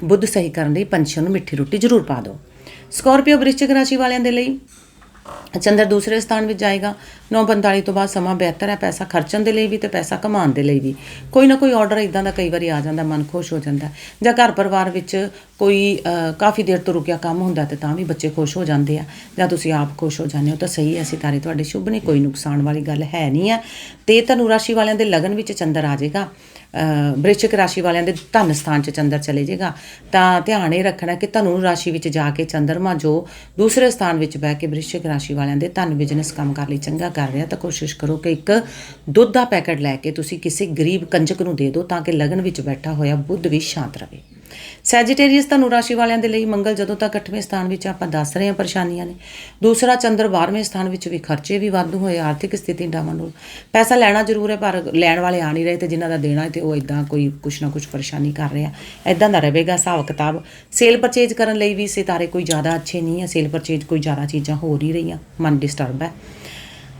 ਬੁੱਧ ਸਹੀ ਕਰਨ ਲਈ ਪੰਛੀਆਂ ਨੂੰ ਮਿੱਠੀ ਰੋਟੀ ਜ਼ਰੂਰ ਪਾ ਦਿਓ। ਸਕੋਰਪੀਓ ਵ੍ਰਿਸ਼ਚਿਕ ਰਾਸ਼ੀ ਵਾਲਿਆਂ ਦੇ ਲਈ ਚੰਦਰ ਦੂਸਰੇ ਸਥਾਨ ਵਿੱਚ ਜਾਏਗਾ 9:45 ਤੋਂ ਬਾਅਦ ਸਮਾਂ ਬਿਹਤਰ ਹੈ ਪੈਸਾ ਖਰਚਣ ਦੇ ਲਈ ਵੀ ਤੇ ਪੈਸਾ ਕਮਾਉਣ ਦੇ ਲਈ ਵੀ। ਕੋਈ ਨਾ ਕੋਈ ਆਰਡਰ ਇਦਾਂ ਦਾ ਕਈ ਵਾਰੀ ਆ ਜਾਂਦਾ, ਮਨ ਖੁਸ਼ ਹੋ ਜਾਂਦਾ ਜਾਂ ਘਰ ਪਰਿਵਾਰ ਵਿੱਚ ਕੋਈ ਕਾਫੀ ਦੇਰ ਤੋਂ ਰੁਕਿਆ ਕੰਮ ਹੁੰਦਾ ਤੇ ਤਾਂ ਵੀ ਬੱਚੇ ਖੁਸ਼ ਹੋ ਜਾਂਦੇ ਆ ਜਾਂ ਤੁਸੀਂ ਆਪ ਖੁਸ਼ ਹੋ ਜਾਂਦੇ ਹੋ, ਤਾਂ ਸਹੀ ਹੈ ਸਿਤਾਰੇ ਤੁਹਾਡੇ ਸ਼ੁਭ ਨੇ, ਕੋਈ ਨੁਕਸਾਨ ਵਾਲੀ ਗੱਲ ਹੈ ਨਹੀਂ ਹੈ। ਤੇ ਧਨੁ ਰਾਸ਼ੀ ਵਾਲਿਆਂ ਦੇ ਲਗਨ ਵਿੱਚ ਚੰਦਰ ਆ ਜਾਏਗਾ। ਅ, ਰਾਸ਼ੀ ਵਾਲਿਆਂ ਦੇ ਧਨ ਸਥਾਨ 'ਚ ਚੰਦਰ ਚਲੇ ਜਾਏਗਾ। ਤਾਂ ਧਿਆਨ ਇਹ ਰੱਖਣਾ ਕਿ ਧਨੂ ਰਾਸ਼ੀ ਵਿੱਚ ਜਾ ਕੇ ਚੰਦਰਮਾ ਜੋ ਦੂਸਰੇ ਸਥਾਨ ਵਿੱਚ ਬਹਿ ਕੇ ਵ੍ਰਿਸ਼ਚਿਕ ਰਾਸ਼ੀ ਵਾਲਿਆਂ ਦੇ ਧਨ ਬਿਜ਼ਨਸ ਕੰਮ ਕਰ ਲਈ ਚੰਗਾ ਕਰ ਰਿਹਾ ਤਾਂ ਕੋਸ਼ਿਸ਼ ਕਰੋ ਕਿ ਇੱਕ ਦੁੱਧ ਦਾ ਪੈਕਟ ਲੈ ਕੇ ਤੁਸੀਂ ਕਿਸੇ ਗਰੀਬ ਕੰਜਕ ਨੂੰ ਦੇ ਦਿਓ ਤਾਂ ਕਿ ਲਗਨ ਵਿੱਚ ਬੈਠਾ ਹੋਇਆ ਬੁੱਧ ਵੀ ਸ਼ਾਂਤ ਰਹੇ। ਸੈਜੀਟੇਰੀਅਸ ਧਨੂ ਰਾਸ਼ੀ ਵਾਲਿਆਂ ਦੇ ਲਈ ਮੰਗਲ ਜਦੋਂ ਤੱਕ 8ਵੇਂ ਸਥਾਨ ਵਿੱਚ ਆਪਾਂ ਦੱਸ ਰਹੇ ਹਾਂ ਪਰੇਸ਼ਾਨੀਆਂ ਨੇ। ਦੂਸਰਾ ਚੰਦਰ 12ਵੇਂ ਸਥਾਨ ਵਿੱਚ ਵੀ ਖਰਚੇ ਵੀ ਵਾਧੂ ਹੋਏ, ਆਰਥਿਕ ਸਥਿਤੀ ਡਾਵਾਂਡੋਲ ਪੈਸਾ ਲੈਣਾ ਜ਼ਰੂਰ ਹੈ, ਪਰ ਲੈਣ ਵਾਲੇ ਆ ਨਹੀਂ ਰਹੇ ਤੇ ਜਿਨ੍ਹਾਂ ਦਾ ਦੇਣਾ ਹੈ ਤੇ ਉਹ ਇਦਾਂ ਕੋਈ ਕੁਛ ਨਾ ਕੁਛ ਪਰੇਸ਼ਾਨੀ ਕਰ ਰਿਹਾ ਇਦਾਂ ਦਾ ਰਹੇਗਾ ਹਿਸਾਬ ਕਿਤਾਬ। ਸੇਲ ਪਰਚੇਜ ਕਰਨ ਲਈ ਵੀ ਸਿਤਾਰੇ ਕੋਈ ਜ਼ਿਆਦਾ ਅੱਛੇ ਨਹੀਂ ਹੈ, ਸੇਲ ਪਰਚੇਜ ਕੋਈ ਜ਼ਿਆਦਾ ਚੀਜ਼ਾਂ ਹੋ ਨਹੀਂ ਰਹੀਆਂ, ਮਨ ਡਿਸਟਰਬ ਹੈ।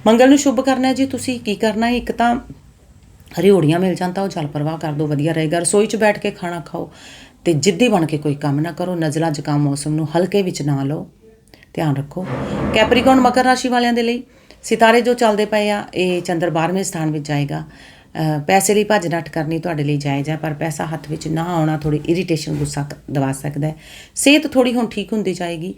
ਮੰਗਲ ਨੂੰ ਸ਼ੁਭ ਕਰਨਾ ਹੈ ਜੀ, ਤੁਸੀਂ ਕੀ ਕਰਨਾ ਹੈ? ਇੱਕ ਤਾਂ ਰਿਓੜੀਆਂ ਮਿਲ ਜਾਂਦਾ ਉਹ ਜਲ ਪ੍ਰਵਾਹ ਕਰ ਦਿਓ, ਵਧੀਆ ਰਹੇਗਾ। ਰਸੋਈ 'ਚ ਬੈਠ ਕੇ ਖਾਣਾ ਖਾਓ। ਤੇ ਜਿੱਦੀ ਬਣ ਕੇ ਕੋਈ ਕੰਮ ਨਾ ਕਰੋ, ਨਜ਼ਲਾ ਜ਼ੁਕਾਮ ਮੌਸਮ ਨੂੰ ਹਲਕੇ ਵਿੱਚ ਨਾ ਲਓ। ਧਿਆਨ ਰੱਖੋ। ਕੈਪਰੀਕੌਨ ਮਕਰ ਰਾਸ਼ੀ ਵਾਲਿਆਂ ਦੇ ਲਈ ਸਿਤਾਰੇ ਜੋ ਚੱਲਦੇ ਪਏ ਆ, ਇਹ ਚੰਦਰ 12ਵੇਂ ਸਥਾਨ ਵਿੱਚ ਜਾਏਗਾ। ਪੈਸੇ ਲਈ ਭੱਜ ਨੱਠ ਕਰਨੀ ਤੁਹਾਡੇ ਲਈ ਜਾਇਜ਼ ਹੈ ਪਰ ਪੈਸਾ ਹੱਥ ਵਿੱਚ ਨਾ ਆਉਣਾ ਥੋੜੀ ਇਰੀਟੇਸ਼ਨ ਗੁੱਸਾ ਦਵਾ ਸਕਦਾ ਹੈ। ਸਿਹਤ ਥੋੜੀ ਹੁਣ ਠੀਕ ਹੁੰਦੀ ਜਾਏਗੀ।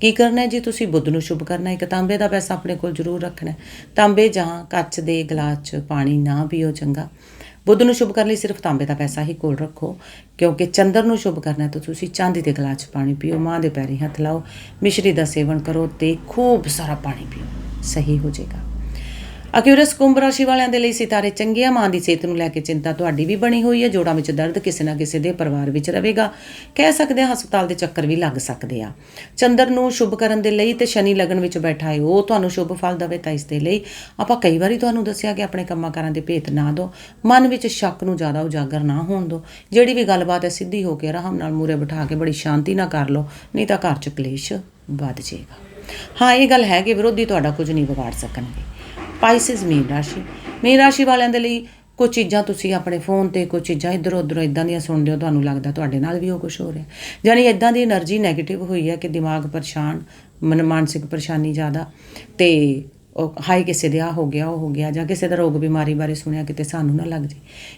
ਕੀ ਕਰਨਾ ਹੈ ਜੀ? ਤੁਸੀਂ ਬੁੱਧ ਨੂੰ ਸ਼ੁਭ ਕਰਨਾ ਹੈ। ਇੱਕ ਤਾਂਬੇ ਦਾ ਪੈਸਾ ਆਪਣੇ ਕੋਲ ਜ਼ਰੂਰ ਰੱਖਣਾ ਹੈ। ਤਾਂਬੇ ਜਾਂ ਕੱਚ ਦੇ ਗਲਾਸ 'ਚ ਪਾਣੀ ਨਾ ਪੀਓ ਚੰਗਾ। ਬੁੱਧ ਨੂੰ ਸ਼ੁਭ ਕਰਨ ਲਈ ਸਿਰਫ ਤਾਂਬੇ ਦਾ ਪੈਸਾ ਹੀ ਕੋਲ ਰੱਖੋ, ਕਿਉਂਕਿ ਚੰਦਰ ਨੂੰ ਸ਼ੁਭ ਕਰਨਾ ਹੈ ਤਾਂ ਤੁਸੀਂ ਚਾਂਦੀ ਦੇ ਗਲਾਸ 'ਚ ਪਾਣੀ ਪੀਓ, ਮਾਂ ਦੇ ਪੈਰੀ ਹੱਥ ਲਾਓ, ਮਿਸ਼ਰੀ ਦਾ ਸੇਵਨ ਕਰੋ ਤੇ ਖੂਬ ਸਾਰਾ ਪਾਣੀ ਪੀਓ। ਸਹੀ ਹੋ ਜਾਏਗਾ। ਅਕਿਊਰਸ ਕੁੰਭ ਰਾਸ਼ੀ ਵਾਲਿਆਂ ਦੇ ਲਈ ਸਿਤਾਰੇ ਚੰਗੇ ਆ ਮਾਂ ਦੀ ਸਿਹਤ ਨੂੰ ਲੈ ਕੇ ਚਿੰਤਾ ਤੁਹਾਡੀ ਵੀ ਬਣੀ ਹੋਈ ਹੈ। ਜੋੜਾਂ ਵਿੱਚ ਦਰਦ ਕਿਸੇ ਨਾ ਕਿਸੇ ਦੇ ਪਰਿਵਾਰ ਵਿੱਚ ਰਹੇਗਾ। ਕਹਿ ਸਕਦੇ ਹਾਂ ਹਸਪਤਾਲ ਦੇ ਚੱਕਰ ਵੀ ਲੱਗ ਸਕਦੇ ਆ। ਚੰਦਰ ਨੂੰ ਸ਼ੁਭ ਕਰਨ ਦੇ ਲਈ ਤੇ ਸ਼ਨੀ ਲਗਨ ਵਿੱਚ ਬੈਠਾ ਹੈ, ਉਹ ਤੁਹਾਨੂੰ ਸ਼ੁਭ ਫਲ ਦੇਵੇ ਤਾਂ ਇਸ ਦੇ ਲਈ ਆਪਾਂ ਕਈ ਵਾਰੀ ਤੁਹਾਨੂੰ ਦੱਸਿਆ ਕਿ ਆਪਣੇ ਕੰਮਾਂ ਕਾਰਾਂ ਦੇ ਭੇਤ ਨਾ ਦਿਓ। ਮਨ ਵਿੱਚ ਸ਼ੱਕ ਨੂੰ ਜ਼ਿਆਦਾ ਉਜਾਗਰ ਨਾ ਹੋਣ ਦਿਓ। ਜਿਹੜੀ ਵੀ ਗੱਲਬਾਤ ਹੈ ਸਿੱਧੀ ਹੋ ਕੇ ਆਰਾਮ ਨਾਲ ਮੂਰੇ ਬਿਠਾ ਕੇ ਬੜੀ ਸ਼ਾਂਤੀ ਨਾਲ ਕਰ ਲਓ, ਨਹੀਂ ਤਾਂ ਘਰ 'ਚ ਕਲੇਸ਼ ਵੱਧ ਜਾਏਗਾ। ਹਾਂ, ਇਹ ਗੱਲ ਹੈ ਕਿ ਵਿਰੋਧੀ ਤੁਹਾਡਾ ਕੁਝ ਨਹੀਂ ਵਿਗਾੜ ਸਕਣਗੇ। ਪਾਈਸਿਸ ਮੀਨ ਰਾਸ਼ੀ। ਮੀਨ ਰਾਸ਼ੀ ਵਾਲਿਆਂ ਦੇ ਲਈ ਕੁਝ ਚੀਜ਼ਾਂ ਤੁਸੀਂ ਆਪਣੇ ਫੋਨ ਤੇ ਕੁਝ ਚੀਜ਼ਾਂ ਇਧਰ ਉਧਰ ਇਦਾਂ ਦੀਆਂ ਸੁਣਦੇ ਹੋ ਤੁਹਾਨੂੰ ਲੱਗਦਾ ਤੁਹਾਡੇ ਨਾਲ ਵੀ ਉਹ ਕੁਝ ਹੋ ਰਿਹਾ। ਯਾਨੀ ਇਦਾਂ ਦੀ એનર્ਜੀ ਨੈਗੇਟਿਵ ਹੋਈ ਹੈ ਕਿ ਦਿਮਾਗ ਪਰੇਸ਼ਾਨ, ਮਨ ਮਾਨਸਿਕ ਪਰੇਸ਼ਾਨੀ ਜ਼ਿਆਦਾ, ਤੇ ਹਾਈ ਕਿਸੇ ਦੇ ਆ ਹੋ ਗਿਆ, ਉਹ ਹੋ ਗਿਆ, ਜਾਂ ਕਿਸੇ ਦਾ ਰੋਗ ਬਿਮਾਰੀ ਬਾਰੇ ਸੁਣਿਆ ਕਿਤੇ ਸਾਨੂੰ ਨਾ ਲੱਗ ਜੇ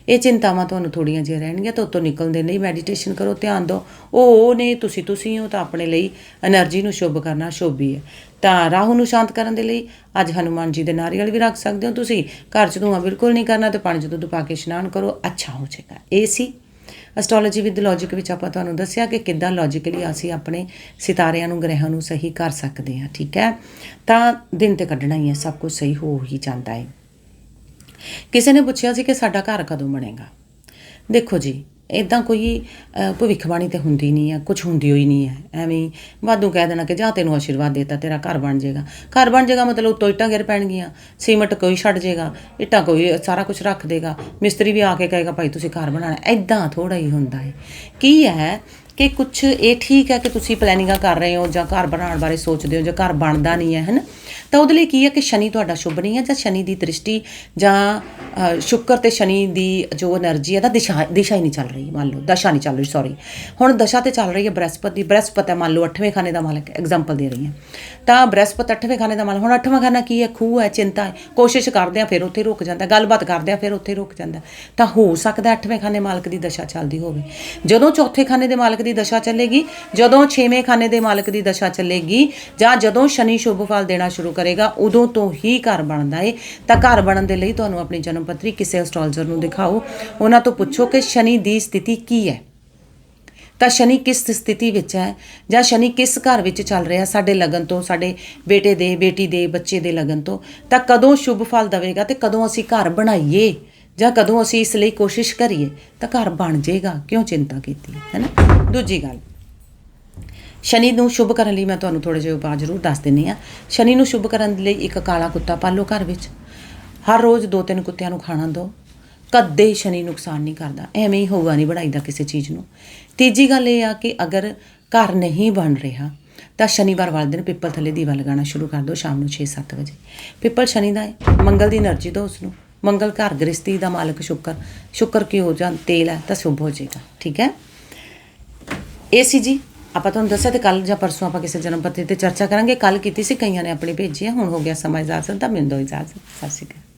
ਇਹ ਚਿੰਤਾਵਾਂ ਤੁਹਾਨੂੰ ਥੋੜੀਆਂ ਜਿਹੀਆਂ ਰਹਿਣਗੀਆਂ, ਤਾਂ ਉਤੋਂ ਨਿਕਲਦੇ ਨਹੀਂ ਮੈਡੀਟੇਸ਼ਨ ਕਰੋ, ਧਿਆਨ ਦਿਓ। ਉਹ ਉਹ ਨੇ ਤੁਸੀਂ ਤੁਸੀਂ ਹੋ, ਤਾਂ ਆਪਣੇ ਲਈ એનર્ਜੀ ਨੂੰ ਸ਼ੁਭ ਕਰਨਾ ਸ਼ੋਭੀ ਹੈ। ਤਾਂ ਰਾਹੂ ਨੂੰ ਸ਼ਾਂਤ ਕਰਨ ਦੇ ਲਈ ਅੱਜ ਹਨੂਮਾਨ ਜੀ ਦੇ ਨਾਰੀਅਲ ਵੀ ਰੱਖ ਸਕਦੇ ਹੋ। ਤੁਸੀਂ ਘਰ ਚ ਧੂੰਆਂ ਬਿਲਕੁਲ ਨਹੀਂ ਕਰਨਾ ਤੇ ਪਾਣੀ ਚ ਦੁੱਧ ਪਾ ਕੇ ਇਸ਼ਨਾਨ ਕਰੋ। ਅੱਛਾ ਹੋ ਜਾਏਗਾ। ਇਹ ਸੀ ਐਸਟ੍ਰੋਲੋਜੀ ਵਿਦ ਲੌਜੀਕ ਵਿੱਚ ਆਪਾਂ ਤੁਹਾਨੂੰ ਦੱਸਿਆ ਕਿ ਕਿੱਦਾਂ ਲੌਜੀਕਲੀ ਅਸੀਂ ਆਪਣੇ ਸਿਤਾਰਿਆਂ ਨੂੰ ਗ੍ਰਹਿਆਂ ਨੂੰ ਸਹੀ ਕਰ ਸਕਦੇ ਹਾਂ, ਠੀਕ ਹੈ? ਤਾਂ ਦਿਨ ਤੇ ਕੱਢਣਾ ਹੀ ਹੈ, ਸਭ ਕੁਝ ਸਹੀ ਹੋ ਹੀ ਜਾਂਦਾ ਹੈ। ਕਿਸੇ ਨੇ ਪੁੱਛਿਆ ਸੀ ਕਿ ਸਾਡਾ ਘਰ ਕਦੋਂ ਬਣੇਗਾ? ਦੇਖੋ ਜੀ ਇਦਾਂ ਕੋਈ ਭਵਿੱਖਬਾਣੀ ਤੇ ਹੁੰਦੀ ਨਹੀਂ ਹੈ ਕੁਝ ਹੁੰਦੀ ਹੋਈ ਨਹੀਂ ਹੈ ਐਵੇਂ ਹੀ ਵਾਧੂ ਕਹਿ ਦੇਣਾ ਕਿ ਜਾ ਤੈਨੂੰ ਆਸ਼ੀਰਵਾਦ ਦੇਤਾ, ਤੇਰਾ ਘਰ ਬਣ ਜਾਏਗਾ। ਘਰ ਬਣ ਜਾਏਗਾ ਮਤਲਬ ਉੱਤੋਂ ਇੱਟਾਂ ਗਿਰ ਪੈਣਗੀਆਂ, ਸੀਮਟ ਕੋਈ ਛੱਡ ਜਾਏਗਾ, ਇੱਟਾਂ ਕੋਈ ਸਾਰਾ ਕੁਝ ਰੱਖ ਦੇਗਾ। ਮਿਸਤਰੀ ਵੀ ਆ ਕੇ ਕਹੇਗਾ, ਭਾਈ, ਤੁਸੀਂ ਘਰ ਬਣਾਉਣਾ। ਐਦਾਂ ਥੋੜਾ ਹੀ ਹੁੰਦਾ ਹੈ ਕੀ ਹੈ ਕਿ ਕੁਝ ਇਹ ਠੀਕ ਹੈ ਕਿ ਤੁਸੀਂ ਪਲੈਨਿੰਗਾਂ ਕਰ ਰਹੇ ਹੋ ਜਾਂ ਘਰ ਬਣਾਉਣ ਬਾਰੇ ਸੋਚਦੇ ਹੋ ਜਾਂ ਘਰ ਬਣਦਾ ਨਹੀਂ ਹੈ, ਹਨ? ਤਾਂ ਉਹਦੇ ਲਈ ਕੀ ਹੈ ਕਿ ਸ਼ਨੀ ਤੁਹਾਡਾ ਸ਼ੁਭ ਨਹੀਂ ਹੈ ਜਾਂ ਸ਼ਨੀ ਦੀ ਦ੍ਰਿਸ਼ਟੀ ਜਾਂ ਸ਼ੁਕਰ ਤੇ ਸ਼ਨੀ ਦੀ ਜੋ એનર્ਜੀ ਹੈ, ਤਾਂ ਦਿਸ਼ਾ ਦਿਸ਼ਾ ਹੀ ਨਹੀਂ ਚੱਲ ਰਹੀ, ਮੰਨ ਲਓ, ਦਸ਼ਾ ਨਹੀਂ ਚੱਲ ਰਹੀ ਸੌਰੀ ਹੁਣ ਦਸ਼ਾ ਤੇ ਚੱਲ ਰਹੀ ਹੈ ਬ੍ਰਹਿਪਤੀ ਬ੍ਰਹਿਸਪਤ ਹੈ, ਮੰਨ ਲਓ 8ਵੇਂ ਖਾਨੇ ਦਾ ਮਾਲਕ ਐਗਜ਼ਾਮਪਲ ਦੇ ਰਹੀ ਹਾਂ। ਤਾਂ ਬ੍ਰਹਿਸਪਤ 8ਵੇਂ ਖਾਨੇ ਦਾ ਮਾਲਕ, ਹੁਣ 8ਵਾਂ ਖਾਨਾ ਕੀ ਹੈ? ਖੂਹ ਹੈ, ਚਿੰਤਾ ਹੈ, ਕੋਸ਼ਿਸ਼ ਕਰਦੇ ਆ, ਫਿਰ ਉੱਥੇ ਰੁਕ ਜਾਂਦਾ, ਗੱਲਬਾਤ ਕਰਦੇ ਆ, ਫਿਰ ਉੱਥੇ ਰੁਕ ਜਾਂਦਾ। ਤਾਂ ਹੋ ਸਕਦਾ 8ਵੇਂ ਖਾਨੇ ਮਾਲਕ ਦੀ ਦਸ਼ਾ ਚੱਲਦੀ ਹੋਵੇ। ਜਦੋਂ ਚੌਥੇ ਖਾਨੇ ਦੇ ਮਾਲਕ ਦੀ ਦਸ਼ਾ ਚੱਲੇਗੀ, ਜਦੋਂ 6ਵੇਂ ਖਾਨੇ ਦੇ ਮਾਲਕ ਦੀ ਦਸ਼ਾ ਚੱਲੇਗੀ ਜਾਂ ਜਦੋਂ ਸ਼ਨੀ ਸ਼ੁਭ ਫਲ ਦੇਣਾ ਸ਼ੁਰੂ ਕਰੇਗਾ, ਉਦੋਂ ਤੋਂ ਹੀ ਘਰ ਬਣਦਾ ਏ। ਤਾਂ ਘਰ ਬਣਨ ਦੇ ਲਈ ਤੁਹਾਨੂੰ ਆਪਣੀ ਜਨਮ ਪੱਤਰੀ ਕਿਸੇ ਐਸਟ੍ਰੋਲੋਜਰ ਨੂੰ ਦਿਖਾਓ। ਉਹਨਾਂ ਤੋਂ ਪੁੱਛੋ ਕਿ ਸ਼ਨੀ ਦੀ ਸਥਿਤੀ ਕੀ ਹੈ। ਤਾਂ ਸ਼ਨੀ ਕਿਸ ਸਥਿਤੀ ਵਿੱਚ ਹੈ ਜਾਂ ਸ਼ਨੀ ਕਿਸ ਘਰ ਵਿੱਚ ਚੱਲ ਰਿਹਾ ਸਾਡੇ ਲਗਨ ਤੋਂ, ਸਾਡੇ ਬੇਟੇ ਦੇ, ਬੇਟੀ ਦੇ, ਬੱਚੇ ਦੇ ਲਗਨ ਤੋਂ। ਤਾਂ ਕਦੋਂ ਸ਼ੁਭ ਫਲ ਦੇਵੇਗਾ ਤੇ ਕਦੋਂ ਅਸੀਂ ਘਰ ਬਣਾਈਏ? ਜਾਂ ਕਦੋਂ ਅਸੀਂ ਇਸ ਲਈ ਕੋਸ਼ਿਸ਼ ਕਰੀਏ, ਤਾਂ ਘਰ ਬਣ ਜਾਏਗਾ। ਕਿਉਂ ਚਿੰਤਾ ਕੀਤੀ ਹੈ ਨਾ ਦੂਜੀ ਗੱਲ, ਸ਼ਨੀ ਨੂੰ ਸ਼ੁਭ ਕਰਨ ਲਈ ਮੈਂ ਤੁਹਾਨੂੰ ਥੋੜੇ ਜਿਹਾ ਉਪਾਅ ਜ਼ਰੂਰ ਦੱਸ ਦਿੰਨੀ ਆ ਸ਼ਨੀ ਨੂੰ ਸ਼ੁਭ ਕਰਨ ਲਈ ਇੱਕ ਕਾਲਾ ਕੁੱਤਾ ਪਾ ਪਾਲੋ ਘਰ ਵਿੱਚ। ਹਰ ਰੋਜ਼ ਦੋ ਤਿੰਨ ਕੁੱਤਿਆਂ ਨੂੰ ਖਾਣਾ ਦਿਓ। ਕਦੇ ਸ਼ਨੀ ਨੁਕਸਾਨ ਨਹੀਂ ਕਰਦਾ। ਐਵੇਂ ਹੀ ਹੋਊਗਾ ਨਹੀਂ ਬਣਾਈਦਾ ਕਿਸੇ ਚੀਜ਼ ਨੂੰ। ਤੀਜੀ ਗੱਲ ਇਹ ਆ ਕਿ ਅਗਰ ਘਰ ਨਹੀਂ ਬਣ ਰਿਹਾ, ਤਾਂ ਸ਼ਨੀਵਾਰ ਵਾਲੇ ਦਿਨ ਪਿੱਪਲ ਥੱਲੇ ਦੀਵਾ ਲਗਾਉਣਾ ਸ਼ੁਰੂ ਕਰ ਦਿਓ ਸ਼ਾਮ ਨੂੰ 6-7 ਵਜੇ। ਪਿੱਪਲ ਸ਼ਨੀ ਦਾ ਹੈ, ਮੰਗਲ ਦੀ એનર્ਜੀ ਦਿਓ ਉਸ ਨੂੰ ਮੰਗਲ ਘਰ ਗ੍ਰਸਤੀ ਦਾ ਮਾਲਕ ਸ਼ੁਕਰ। ਸ਼ੁਕਰ ਕੀ ਹੋ ਜਾਂ ਤੇਲ ਹੈ ਤਾਂ ਸ਼ੁਭ ਹੋ ਜਾਏਗਾ, ਠੀਕ ਹੈ? ਇਹ ਸੀ ਜੀ, ਆਪਾਂ ਤੁਹਾਨੂੰ ਦੱਸਿਆ ਤੇ ਕੱਲ ਜਾਂ ਪਰਸੋਂ ਆਪਾਂ ਕਿਸੇ ਜਨਮ ਪੱਤਰੀ ਤੇ ਚਰਚਾ ਕਰਾਂਗੇ। ਕੱਲ ਕੀਤੀ ਸੀ, ਕਈਆਂ ਨੇ ਆਪਣੀ ਭੇਜੀ ਹੈ, ਹੁਣ ਹੋ ਗਿਆ ਸਮਾਂ ਇਜਾਜ਼ਤ, ਤਾਂ ਮੈਨੂੰ ਇਜਾਜ਼ਤ। ਸਤਿ ਸ਼੍ਰੀ ਅਕਾਲ।